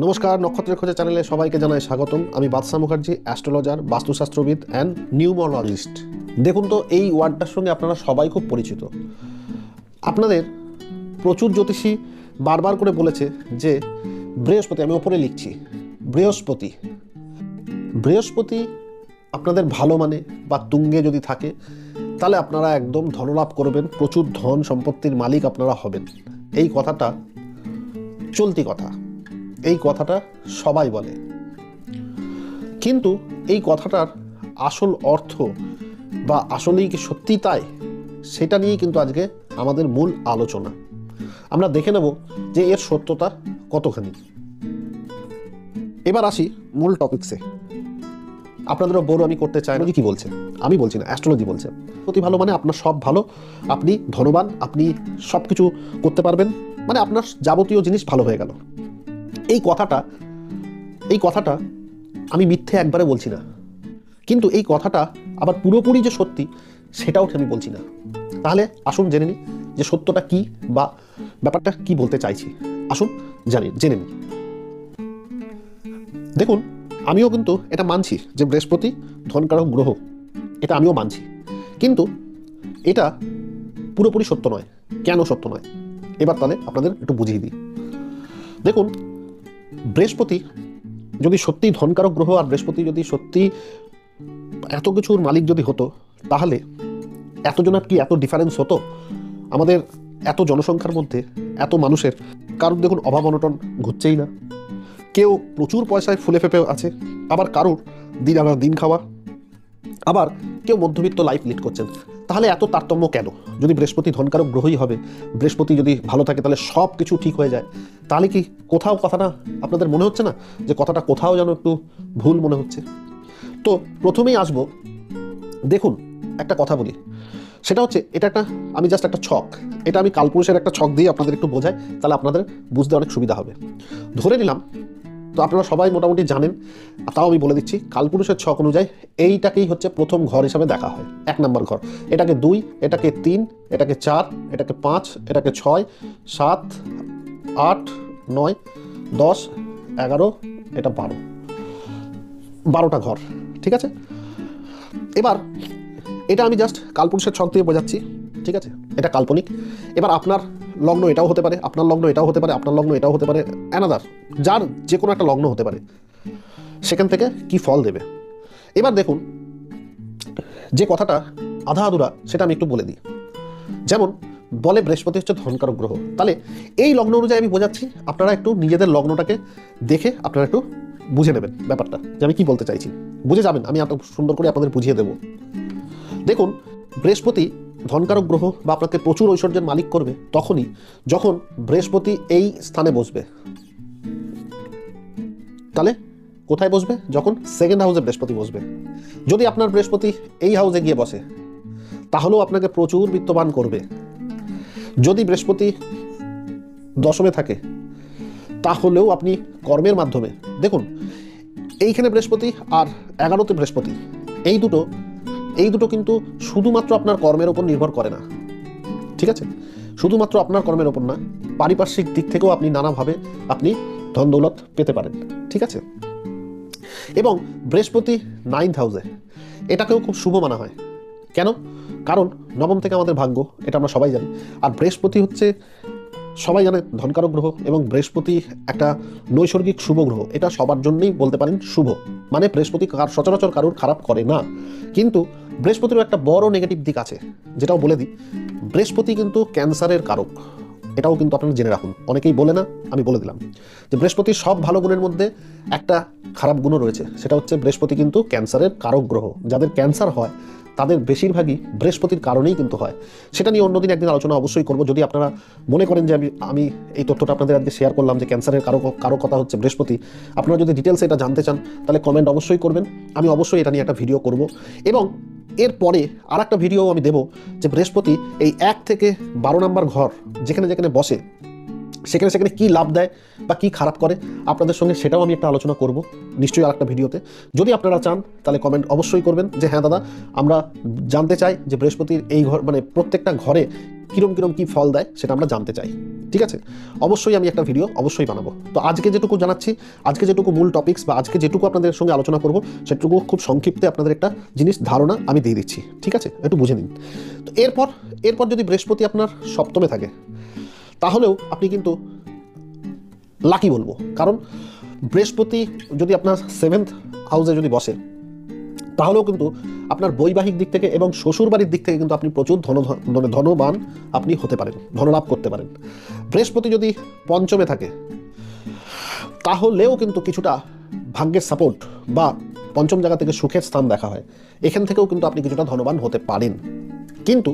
নমস্কার, নক্ষত্রের খোঁজে চ্যানেলে সবাইকে জানাই স্বাগতম। আমি বাদশা মুখার্জি, অ্যাস্ট্রোলজার, বাস্তুশাস্ত্রবিদ অ্যান্ড নিউমোলজিস্ট। দেখুন তো, এই ওয়ার্ডটার সঙ্গে আপনারা সবাই খুব পরিচিত। আপনাদের প্রচুর জ্যোতিষী বারবার করে বলেছে যে, বৃহস্পতি, আমি ওপরে লিখছি, বৃহস্পতি। বৃহস্পতি আপনাদের ভালো মানে বা তুঙ্গে যদি থাকে, তাহলে আপনারা একদম ধনলাভ করবেন, প্রচুর ধন সম্পত্তির মালিক আপনারা হবেন। এই কথাটা চলতি কথা। এই কথাটা সবাই বলে। কিন্তু এই কথাটার আসল অর্থ বা আসলেই কি সত্যি তাই সেটা নিয়েই কিন্তু আজকে আমাদের মূল আলোচনা। আমরা দেখে নেব যে এর সত্যতা কতখানি। এবার আসি মূল টপিকসে আপনাদেরও বড় আমি করতে চাই না। কি বলছে? আমি বলছি না অ্যাস্ট্রোলজি বলছে। প্রতি ভালো মানে আপনার সব ভালো আপনি ধনবান আপনি সব কিছু করতে পারবেন মানে আপনার যাবতীয় জিনিস ভালো হয়ে গেল। এই কথাটা এই কথাটা আমি মিথ্যে একবারে বলছি না। কিন্তু এই কথাটা আবার পুরোপুরি যে সত্যি, সেটাও আমি বলছি না। তাহলে আসুন জেনে নিই যে সত্যটা কি বা ব্যাপারটা কি বলতে চাইছি। আসুন জানি, জেনে নিই। দেখুন, আমিও কিন্তু এটা মানছি যে বৃহস্পতি ধনকারক গ্রহ, এটা আমিও মানছি। কিন্তু এটা পুরোপুরি সত্য নয়। কেন সত্য নয়? এবার তাহলে আপনাদের একটু বুঝিয়ে দিই। দেখুন বৃহস্পতি যদি সত্যি ধনকারক গ্রহ আর বৃহস্পতি যদি সত্যি এত কিছুর মালিক যদি হতো, তাহলে এতজনের কি এত ডিফারেন্স হতো? আমাদের এত জনসংখ্যার মধ্যে, এত মানুষের কারোর দেখুন অভাব অনটন ঘুরছেই না। কেউ প্রচুর পয়সায় ফুলে ফেপে আছে, আবার কারোর দিন আনার দিন খাওয়া, আবার কেউ মধ্যবিত্ত লাইফ লিড করছেন। তাহলে এত তারতম্য কেন? যদি বৃহস্পতি ধনকারক গ্রহই হবে, বৃহস্পতি যদি ভালো থাকে, তাহলে সব কিছু ঠিক হয়ে যায়। তাহলে কি কোথাও কথাটা আপনাদের মনে হচ্ছে না? যে কথাটা কোথাও যেন একটু ভুল মনে হচ্ছে? তো প্রথমেই আসব, দেখুন, একটা কথা বলি। সেটা হচ্ছে, এটা একটা, আমি জাস্ট একটা ছক। এটা আমি কালপুরুষের একটা ছক দিয়ে আপনাদের একটু বোঝাই, তাহলে আপনাদের বুঝতে অনেক সুবিধা হবে। ধরে নিলাম তো আপনারা সবাই মোটামুটি জানেন তাও আমি বলে দিচ্ছি, কালপুরুষের ছক অনুযায়ী এইটাকেই হচ্ছে প্রথম ঘর হিসাবে দেখা হয়, এক নম্বর ঘর। এটাকে দুই, এটাকে তিন, এটাকে চার, এটাকে পাঁচ, এটাকে ছয়, সাত, আট, নয়, দশ, এগারো, এটা বারো। বারোটা ঘর, ঠিক আছে? এবার এটা আমি জাস্ট কালপুরুষের ছক দিয়ে বোঝাচ্ছি, ঠিক আছে? এটা কাল্পনিক। এবার আপনার লগ্ন এটাও হতে পারে, আপনার লগ্ন এটাও হতে পারে, আপনার লগ্ন এটাও হতে পারে অ্যানাদার যার যে কোনো একটা লগ্ন হতে পারে, সেখান থেকে কি ফল দেবে? এবার দেখুন, যে কথাটা আধা আধুরা, সেটা আমি একটু বলে দিই। যেমন, বলে বৃহস্পতি হচ্ছে ধনকারক গ্রহ। তাহলে এই লগ্ন অনুযায়ী আমি বোঝাচ্ছি, আপনারা একটু নিজেদের লগ্নটাকে দেখে আপনারা একটু বুঝে নেবেন ব্যাপারটা, যে আমি কি বলতে চাইছি। বুঝে যাবেন, আমি এত সুন্দর করে আপনাদের বুঝিয়ে দেবো। দেখুন, বৃহস্পতি ধনকারক গ্রহ বা আপনাকে প্রচুর ঐশ্বর্যের মালিক করবে, তখনই, যখন বৃহস্পতি এই স্থানে বসবে। তাহলে, কোথায় বসবে? যখন সেকেন্ড হাউসে বৃহস্পতি বসবে। যদি আপনার বৃহস্পতি এই হাউসে গিয়ে বসে, তাহলেও আপনাকে প্রচুর বিত্তবান করবে। যদি বৃহস্পতি দশমে থাকে, তাহলেও আপনি কর্মের মাধ্যমে, দেখুন, এইখানে বৃহস্পতি আর এগারোতে বৃহস্পতি, এই দুটো এই দুটো কিন্তু শুধুমাত্র আপনার কর্মের ওপর নির্ভর করে না। ঠিক আছে? শুধুমাত্র আপনার কর্মের ওপর না, পারিপার্শ্বিক দিক থেকেও আপনি নানাভাবে আপনি ধন দৌলত পেতে পারেন। ঠিক আছে? এবং বৃহস্পতি নাইন্থ হাউসে এটাকেও খুব শুভ মানা হয়। কেন? কারণ নবম থেকে আমাদের ভাগ্য, এটা আমরা সবাই জানি। আর বৃহস্পতি হচ্ছে সবাই জানে ধনকারক গ্রহ এবং বৃহস্পতি একটা নৈসর্গিক শুভ গ্রহ। এটা সবার জন্যই বলতে পারেন শুভ। মানে বৃহস্পতি কার সচরাচর কারোর খারাপ করে না। কিন্তু বৃহস্পতিরও একটা বড় নেগেটিভ দিক আছে, যেটাও বলে দিই। বৃহস্পতি কিন্তু ক্যান্সারের কারক। এটাও কিন্তু আপনারা জেনে রাখুন। অনেকেই বলে না, আমি বলে দিলাম। যে বৃহস্পতির সব ভালো গুণের মধ্যে একটা খারাপ গুণও রয়েছে। সেটা হচ্ছে বৃহস্পতি কিন্তু ক্যান্সারের কারক গ্রহ। যাদের ক্যান্সার হয় তাদের বেশিরভাগই বৃহস্পতির কারণেই কিন্তু হয়। সেটা নিয়ে অন্যদিন একদিন আলোচনা অবশ্যই করব। যদি আপনারা মনে করেন যে আমি আমি এই তথ্যটা আপনাদের আজকে শেয়ার করলাম যে ক্যান্সারের কারও কারও কথা হচ্ছে বৃহস্পতি, আপনারা যদি ডিটেলস এটা জানতে চান, তাহলে কমেন্ট অবশ্যই করবেন। আমি অবশ্যই এটা নিয়ে একটা ভিডিও করব। এবং এরপরে আর একটা ভিডিও আমি দেব যে বৃহস্পতি এই এক থেকে বারো নম্বর ঘর যেখানে যেখানে বসে সেখানে সেখানে কী লাভ দেয় বা কী খারাপ করে, আপনাদের সঙ্গে সেটাও আমি একটা আলোচনা করব নিশ্চয়ই আর একটা ভিডিওতে। যদি আপনারা চান, তাহলে কমেন্ট অবশ্যই করবেন যে হ্যাঁ দাদা, আমরা জানতে চাই যে বৃহস্পতির এই ঘর মানে প্রত্যেকটা ঘরে কিরম কিরম কি ফল দেয়, সেটা আমরা জানতে চাই। ঠিক আছে? অবশ্যই আমি একটা ভিডিও অবশ্যই বানাবো। তো আজকে যেটুকু জানাচ্ছি, আজকে যেটুকু মূল টপিক্স বা আজকে যেটুকু আপনাদের সঙ্গে আলোচনা করব, সেটুকু খুব সংক্ষিপ্তে আপনাদের একটা জিনিস ধারণা আমি দিয়ে দিচ্ছি। ঠিক আছে? একটু বুঝে নিন। তো এরপর এরপর যদি বৃহস্পতি আপনার সপ্তমে থাকে তাহলেও আপনি কিন্তু লাকি বলব। কারণ বৃহস্পতি যদি আপনার সেভেন্থ হাউসে যদি বসে, তাহলেও কিন্তু আপনার বৈবাহিক দিক থেকে এবং শ্বশুর বাড়ির দিক থেকে কিন্তু আপনি প্রচুর ধন ধনবান আপনি হতে পারেন, ধনলাভ করতে পারেন। বৃহস্পতি যদি পঞ্চমে থাকে, তাহলেও কিন্তু কিছুটা ভাগ্যের সাপোর্ট বা পঞ্চম জায়গা থেকে সুখের স্থান দেখা হয়। এখান থেকেও কিন্তু আপনি কিছুটা ধনবান হতে পারেন। কিন্তু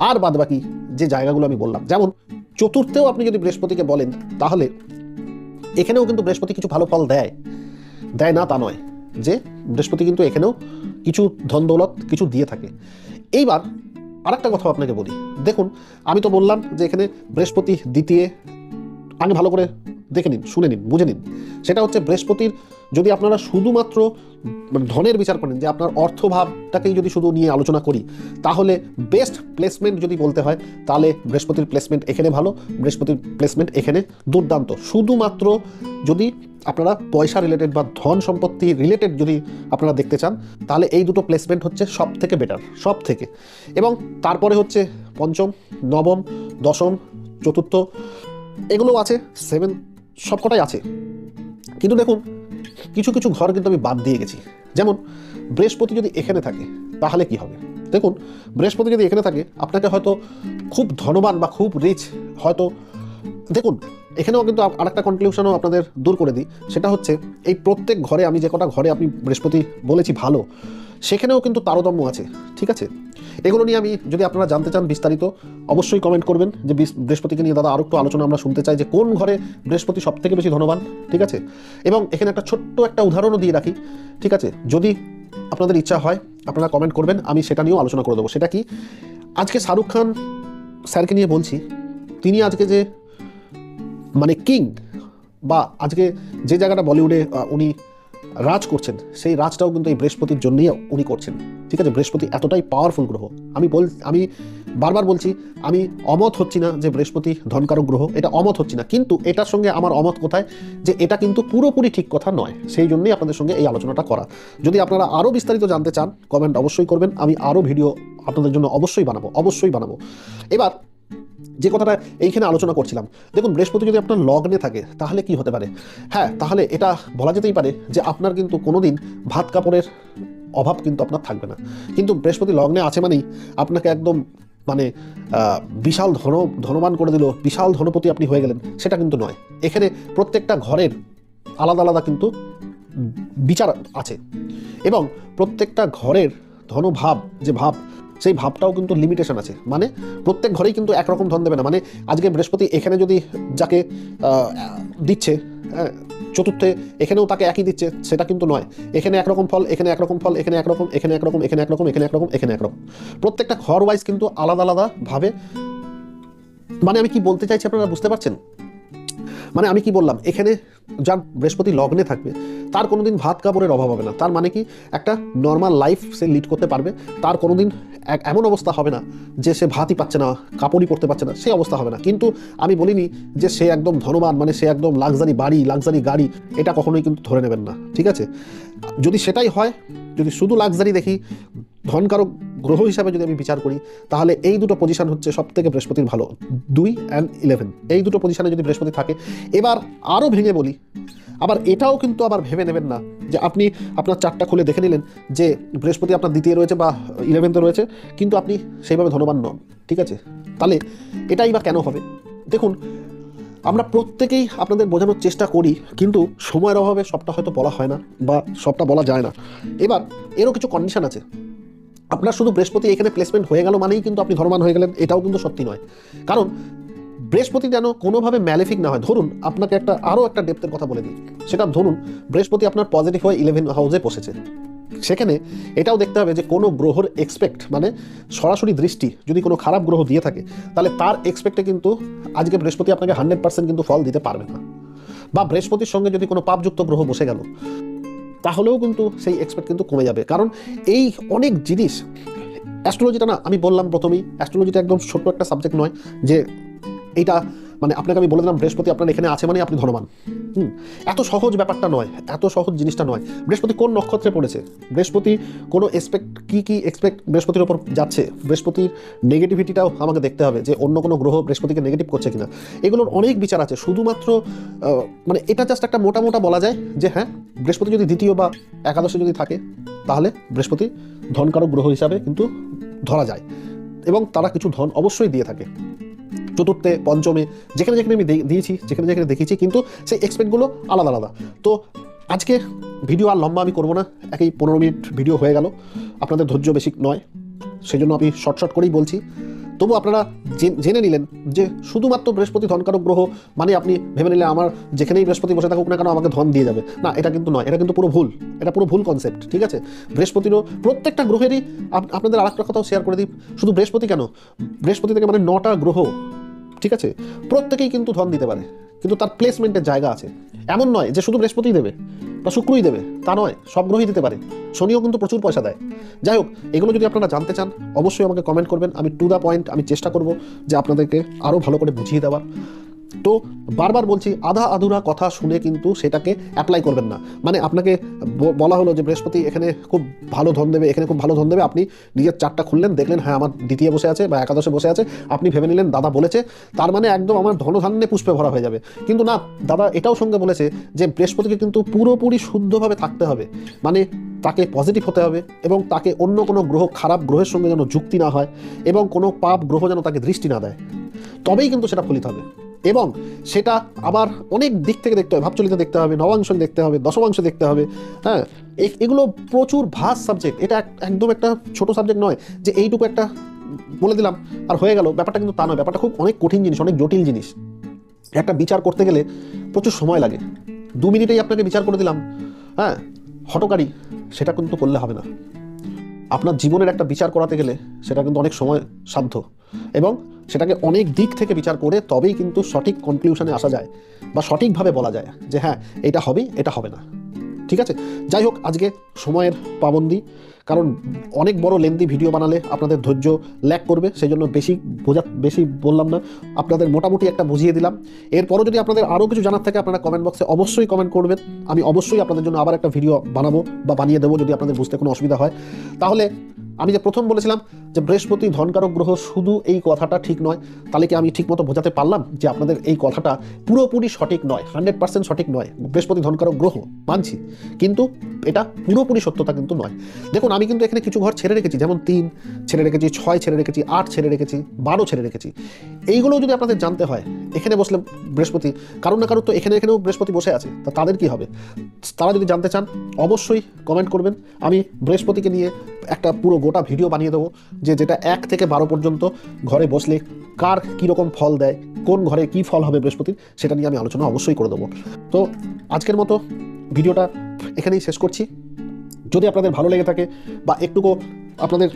আর বাদ বাকি যে জায়গাগুলো আমি বললাম, যেমন চতুর্থেও আপনি যদি বৃহস্পতিকে বলেন, তাহলে এখানেও কিন্তু বৃহস্পতি কিছু ভালো ফল দেয়। দেয় না তা নয় যে বৃহস্পতি কিন্তু এখানেও কিছু ধন দৌলত কিছু দিয়ে থাকে। এইবার আরেকটা কথা আপনাকে বলি। দেখুন, আমি তো বললাম যে এখানে বৃহস্পতি দ্বিতীয় আগে ভালো করে দেখে নিন, শুনে নিন, বুঝে নিন। সেটা হচ্ছে বৃহস্পতির যদি আপনারা শুধুমাত্র মানে ধনের বিচার করেন যে আপনার অর্থভাবটাকেই যদি শুধু নিয়ে আলোচনা করি, তাহলে বেস্ট প্লেসমেন্ট যদি বলতে হয়, তাহলে বৃহস্পতির প্লেসমেন্ট এখানে ভালো, বৃহস্পতির প্লেসমেন্ট এখানে দুর্দান্ত। শুধুমাত্র যদি আপনারা পয়সা রিলেটেড বা ধন সম্পত্তি রিলেটেড যদি আপনারা দেখতে চান, তাহলে এই দুটো প্লেসমেন্ট হচ্ছে সব থেকে বেটার সব থেকে এবং তারপরে হচ্ছে পঞ্চম, নবম, দশম, চতুর্থ এগুলো আছে সেভেন সবকটাই আছে। কিন্তু দেখুন কিছু কিছু ঘর কিন্তু আমি বাদ দিয়ে গেছি। যেমন, বৃহস্পতি যদি এখানে থাকে, তাহলে কি হবে? দেখুন, বৃহস্পতি যদি এখানে থাকে, আপনাকে হয়তো খুব ধনবান বা খুব রিচ হয়তো, দেখুন, এখানেও কিন্তু আরেকটা কনক্লিউশনও আপনাদের দূর করে দিই। সেটা হচ্ছে, এই প্রত্যেক ঘরে আমি যে কটা ঘরে আপনি বৃহস্পতি বলেছি ভালো সেখানেও কিন্তু তারতম্য আছে, ঠিক আছে? এগুলো নিয়ে আমি যদি আপনারা জানতে চান বিস্তারিত, অবশ্যই কমেন্ট করবেন যে বৃহস্পতিকে নিয়ে দাদা আরও একটু আলোচনা আমরা শুনতে চাই যে কোন ঘরে বৃহস্পতি সব থেকে বেশি ধনবান, ঠিক আছে? এবং এখানে একটা ছোট্ট একটা উদাহরণও দিয়ে রাখি, ঠিক আছে? যদি আপনাদের ইচ্ছা হয়, আপনারা কমেন্ট করবেন, আমি সেটা নিয়েও আলোচনা করে দেবো। সেটা কি? আজকে শাহরুখ খান স্যারকে নিয়ে বলছি, তিনি আজকে যে মানে কিং, বা আজকে যে জায়গাটা বলিউডে উনি রাজ করছেন, সেই রাজটাও কিন্তু এই বৃহস্পতির জন্যই উনি করছেন। ঠিক আছে, বৃহস্পতি এতটাই পাওয়ারফুল গ্রহ। আমি বল, আমি বারবার বলছি, আমি অমত হচ্ছি না যে বৃহস্পতি ধনকারক গ্রহ, এটা অমত হচ্ছি না। কিন্তু এটার সঙ্গে আমার অমত কোথায়? যে এটা কিন্তু পুরোপুরি ঠিক কথা নয়। সেই জন্যই আপনাদের সঙ্গে এই আলোচনাটা করা। যদি আপনারা আরও বিস্তারিত জানতে চান কমেন্ট অবশ্যই করবেন। আমি আরও ভিডিও আপনাদের জন্য অবশ্যই বানাবো অবশ্যই বানাবো। এবার যে কথাটা এইখানে আলোচনা করছিলাম। দেখুন, বৃহস্পতি যদি আপনার লগ্নে থাকে, তাহলে কি হতে পারে? হ্যাঁ তাহলে এটা বলা যেতেই পারে যে আপনার কিন্তু কোনোদিন ভাত কাপড়ের অভাব কিন্তু আপনার থাকবে না। কিন্তু বৃহস্পতি লগ্নে আছে মানেই আপনাকে একদম মানে বিশাল ধন, ধনবান করে দিল, বিশাল ধনপতি আপনি হয়ে গেলেন, সেটা কিন্তু নয়। এখানে প্রত্যেকটা ঘরের আলাদা আলাদা কিন্তু বিচার আছে। এবং প্রত্যেকটা ঘরের ধনভাব, যে ভাব সেই ভাবটাও কিন্তু লিমিটেশন আছে। মানে প্রত্যেক ঘরেই কিন্তু একরকম ধন দেবে না। মানে আজকে বৃহস্পতি এখানে যদি যাকে দিচ্ছে হ্যাঁ, চতুর্থে এখানেও তাকে একই দিচ্ছে সেটা কিন্তু নয়। এখানে একরকম ফল এখানে একরকম ফল এখানে একরকম এখানে একরকম এখানে একরকম এখানে একরকম এখানে একরকম। প্রত্যেকটা ঘর ওয়াইজ কিন্তু আলাদা আলাদাভাবে মানে আমি কি বলতে চাইছি আপনারা বুঝতে পারছেন? মানে আমি কি বললাম, এখানে যার বৃহস্পতি লগ্নে থাকবে, তার কোনো দিন ভাত কাপড়ের অভাব হবে না। তার মানে কি, একটা নর্মাল লাইফ সে লিড করতে পারবে, তার কোনোদিন এক এমন অবস্থা হবে না যে সে ভাতই পাচ্ছে না, কাপড়ই পরতে পারছে না, সেই অবস্থা হবে না। কিন্তু আমি বলিনি যে সে একদম ধনবান মানে সে একদম লাক্সারি বাড়ি লাক্সারি গাড়ি, এটা কখনোই কিন্তু ধরে নেবেন না, ঠিক আছে? যদি সেটাই হয়, যদি শুধু লাক্সারি দেখি, ধনকারক গ্রহ হিসাবে যদি আমি বিচার করি, তাহলে এই দুটো পজিশন হচ্ছে সব থেকে বৃহস্পতির ভালো। দুই অ্যান্ড ইলেভেন এই দুটো পজিশানে যদি বৃহস্পতি থাকে, এবার আরও ভেঙে বলি। আবার এটাও কিন্তু আবার ভেবে নেবেন না যে আপনি আপনার চারটা খুলে দেখে নিলেন যে বৃহস্পতি আপনার দ্বিতীয় রয়েছে বা ইলেভেন্থে রয়েছে, কিন্তু আপনি সেইভাবে ধনবান নন, ঠিক আছে? তাহলে এটাই বা কেন হবে? দেখুন আমরা প্রত্যেকেই আপনাদের বোঝানোর চেষ্টা করি, কিন্তু সময়ের অভাবে সবটা হয়তো বলা হয় না বা সবটা বলা যায় না। এবার এরও কিছু কন্ডিশন আছে। আপনার শুধু বৃহস্পতি এখানে প্লেসমেন্ট হয়ে গেল মানেই কিন্তু আপনি ধর্মান হয়ে গেলেন, এটাও কিন্তু সত্যি নয়। কারণ বৃহস্পতি যেন কোনোভাবে ম্যালিফিক না হয়, ধরুন আপনাকে একটা আরও একটা ডেপ্থের কথা বলে দিই। সেটা ধরুন, বৃহস্পতি আপনার পজিটিভ হয়ে ইলেভেন হাউসে বসেছে। সেখানে এটাও দেখতে হবে যে কোনো গ্রহর এক্সপেক্ট মানে সরাসরি দৃষ্টি যদি কোনো খারাপ গ্রহ দিয়ে থাকে, তাহলে তার এক্সপেক্টে কিন্তু আজকে বৃহস্পতি আপনাকে হান্ড্রেড পার্সেন্ট কিন্তু ফল দিতে পারবে না। বা বৃহস্পতির সঙ্গে যদি কোনো পাপযুক্ত গ্রহ বসে গেল, তাহলেও কিন্তু সেই এক্সপেক্ট কিন্তু কমে যাবে। কারণ এই অনেক জিনিস অ্যাস্ট্রোলজিটা না, আমি বললাম প্রথমেই অ্যাস্ট্রোলজিটা একদম ছোট্ট একটা সাবজেক্ট নয় যে এইটা মানে আপনাকে আমি বলে দিলাম, বৃহস্পতি আপনার এখানে আছে মানে আপনি ধনবান। হুম, এত সহজ ব্যাপারটা নয়, এত সহজ জিনিসটা নয়। বৃহস্পতি কোন নক্ষত্রে পড়েছে? বৃহস্পতি কোনো এক্সপেক্ট কী কী এক্সপেক্ট বৃহস্পতির ওপর যাচ্ছে? বৃহস্পতির নেগেটিভিটিটাও আমাকে দেখতে হবে যে অন্য কোনো গ্রহ বৃহস্পতিকে নেগেটিভ করছে কিনা। এগুলোর অনেক বিচার আছে, শুধুমাত্র মানে এটা জাস্ট একটা মোটা মোটা বলা যায় যে হ্যাঁ বৃহস্পতি যদি দ্বিতীয় বা একাদশে যদি থাকে, তাহলে বৃহস্পতি ধনকারক গ্রহ হিসাবে কিন্তু ধরা যায়। এবং তারা কিছু ধন অবশ্যই দিয়ে থাকে। চতুর্থে, পঞ্চমে, যেখানে যেখানে আমি দিয়েছি, যেখানে যেখানে দেখেছি কিন্তু সেই এক্সপেক্টগুলো আলাদা আলাদা। তো আজকে ভিডিও আর লম্বা আমি করব না, একই পনেরো মিনিট ভিডিও হয়ে গেল। আপনাদের ধৈর্য বেশি নয় সেই জন্য আমি শর্ট শর্ট করেই বলছি। তবু আপনারা জেনে নিলেন যে শুধুমাত্র বৃহস্পতি ধনকারক গ্রহ মানে আপনি ভেবে নিলেন আমার যেখানেই বৃহস্পতি বসে থাকুক না কেন আমাকে ধন দিয়ে যাবে। না, এটা কিন্তু নয়, এটা কিন্তু পুরো ভুল, এটা পুরো ভুল কনসেপ্ট ঠিক আছে? বৃহস্পতিরও প্রত্যেকটা গ্রহেরই আপনাদের আর একটা কথাও শেয়ার করে দিই, শুধু বৃহস্পতি কেন? বৃহস্পতি থেকে মানে নটা গ্রহ, ঠিক আছে? প্রত্যেকেই কিন্তু ধন দিতে পারে। কিন্তু তার প্লেসমেন্টের জায়গা আছে। এমন নয় যে শুধু বৃহস্পতি দেবে বা শুক্রই দেবে, তা নয়, সব গ্রহই দিতে পারে। শনিও কিন্তু প্রচুর পয়সা দেয়। যাই হোক, এগুলো যদি আপনারা জানতে চান, অবশ্যই আমাকে কমেন্ট করবেন। আমি টু দ্য পয়েন্ট আমি চেষ্টা করব যে আপনাদেরকে আরও ভালো করে বুঝিয়ে দেওয়ার। তো বারবার বলছি, আধা আধুরা কথা শুনে কিন্তু সেটাকে অ্যাপ্লাই করবেন না। মানে আপনাকে বলা হলো যে বৃহস্পতি এখানে খুব ভালো ধন দেবে, এখানে খুব ভালো ধন দেবে, আপনি নিজের চারটা খুললেন, দেখলেন হ্যাঁ আমার দ্বিতীয় বসে আছে বা একাদশে বসে আছে, আপনি ভেবে নিলেন, দাদা বলেছে, তার মানে একদম আমার ধনধান্যে পুষ্পে ভরা হয়ে যাবে। কিন্তু না, দাদা এটাও সঙ্গে বলেছে যে বৃহস্পতিকে কিন্তু পুরোপুরি শুদ্ধভাবে থাকতে হবে। মানে তাকে পজিটিভ হতে হবে এবং তাকে অন্য কোনো গ্রহ, খারাপ গ্রহের সঙ্গে যেন যুক্তি না হয় এবং কোনো পাপ গ্রহ যেন তাকে দৃষ্টি না দেয়। তবেই কিন্তু সেটা ফলিত হবে। এবং সেটা আবার অনেক দিক থেকে দেখতে হবে, ভাবচলিতে দেখতে হবে, নবাংশ দেখতে হবে, দশমাংশ দেখতে হবে হ্যাঁ? এগুলো প্রচুর ভাস সাবজেক্ট এটা এক- একদম একটা ছোট সাবজেক্ট নয় যে এইটুকু একটা বলে দিলাম, আর হয়ে গেল। ব্যাপারটা কিন্তু তা নয়। ব্যাপারটা খুব অনেক কঠিন জিনিস, অনেক জটিল জিনিস। একটা বিচার করতে গেলে প্রচুর সময় লাগে। দু মিনিটেই আপনাকে বিচার করে দিলাম হ্যাঁ? হটকারী, সেটা কিন্তু করলে হবে না। আপনার জীবনের একটা বিচার করাতে গেলে সেটা কিন্তু অনেক সময় সাধ্য। এবং সেটাকে অনেক দিক থেকে বিচার করে তবেই কিন্তু সঠিক কনক্লিউশনে আসা যায় বা সঠিকভাবে বলা যায় যে হ্যাঁ এটা হবে এটা হবে না। ঠিক আছে? যাই হোক, আজকে সময়ের পাবন্দি। কারণ অনেক বড় লেন্দি ভিডিও বানালে আপনাদের ধৈর্য ল্যাক করবে সেই জন্য বেশি বোঝা, বেশি বললাম না। আপনাদের মোটামুটি একটা বুঝিয়ে দিলাম। এরপরও যদি আপনাদের আরও কিছু জানার থাকে, আপনারা কমেন্ট বক্সে অবশ্যই কমেন্ট করবেন। আমি অবশ্যই আপনাদের জন্য আবার একটা ভিডিও বানাবো বা বানিয়ে দেবো যদি আপনাদের বুঝতে কোনো অসুবিধা হয়। তাহলে আমি যে প্রথম বলেছিলাম যে বৃহস্পতি ধনকারক গ্রহ শুধু এই কথাটা ঠিক নয় তাহলে কি আমি ঠিকমতো বোঝাতে পারলাম যে আপনাদের এই কথাটা পুরোপুরি সঠিক নয়, হান্ড্রেড পার্সেন্ট সঠিক নয়, বৃহস্পতি ধনকারক গ্রহ মানছি। কিন্তু এটা পুরোপুরি সত্যতা কিন্তু নয়। দেখুন, আমি কিন্তু এখানে কিছু ঘর ছেড়ে রেখেছি, যেমন তিন ছেড়ে রেখেছি, ছয় ছেড়ে রেখেছি, আট ছেড়ে রেখেছি, বারো ছেড়ে রেখেছি। এইগুলো যদি আপনাদের জানতে হয়, এখানে বসলে বৃহস্পতি, কারণ না কারণ তো এখানে এখানেও বৃহস্পতি বসে আছে, তা তাদের কি হবে? তারা যদি জানতে চান, অবশ্যই কমেন্ট করবেন। আমি বৃহস্পতিকে নিয়ে একটা পুরো গোটা ভিডিও বানিয়ে দেবো, যে যেটা এক থেকে বারো পর্যন্ত ঘরে বসলে কার কীরকম ফল দেয়, কোন ঘরে কি ফল হবে বৃহস্পতির, সেটা নিয়ে আমি আলোচনা অবশ্যই করে দেবো। তো আজকের মতো ভিডিওটা এখানেই শেষ করছি। যদি আপনাদের ভালো লেগে থাকে বা একটুকু আপনাদের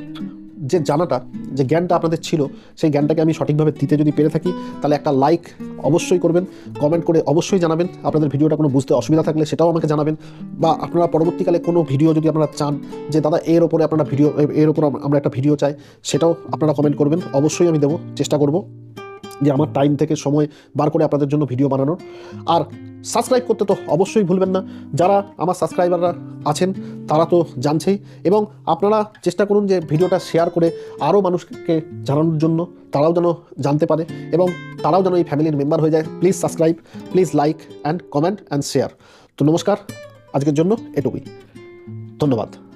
যে জানাটা, যে জ্ঞানটা আপনাদের ছিল, সেই জ্ঞানটাকে আমি সঠিকভাবে দিতে যদি পেরে থাকি, তাহলে একটা লাইক অবশ্যই করবেন কমেন্ট করে অবশ্যই জানাবেন। আপনাদের ভিডিওটা কোনো বুঝতে অসুবিধা থাকলে সেটাও আমাকে জানাবেন। বা আপনারা পরবর্তীকালে কোনো ভিডিও যদি আপনারা চান, যে দাদা এর ওপরে আপনারা ভিডিও, এর ওপর আমরা একটা ভিডিও চাই, সেটাও আপনারা কমেন্ট করবেন। অবশ্যই আমি দেবো, চেষ্টা করব যে আমার টাইম থেকে সময় বার করে আপনাদের জন্য ভিডিও বানানোর। আর সাবস্ক্রাইব করতে তো অবশ্যই ভুলবেন না। যারা আমার সাবস্ক্রাইবাররা আছেন, তারা তো জানছেই। এবং আপনারা চেষ্টা করুন যে ভিডিওটা শেয়ার করে আরও মানুষকে জানানোর জন্য, তারাও যেন জানতে পারে এবং তারাও যেন এই ফ্যামিলির মেম্বার হয়ে যায়। Please subscribe, please like and comment and share. তো নমস্কার, আজকের জন্য এটুকুই। ধন্যবাদ।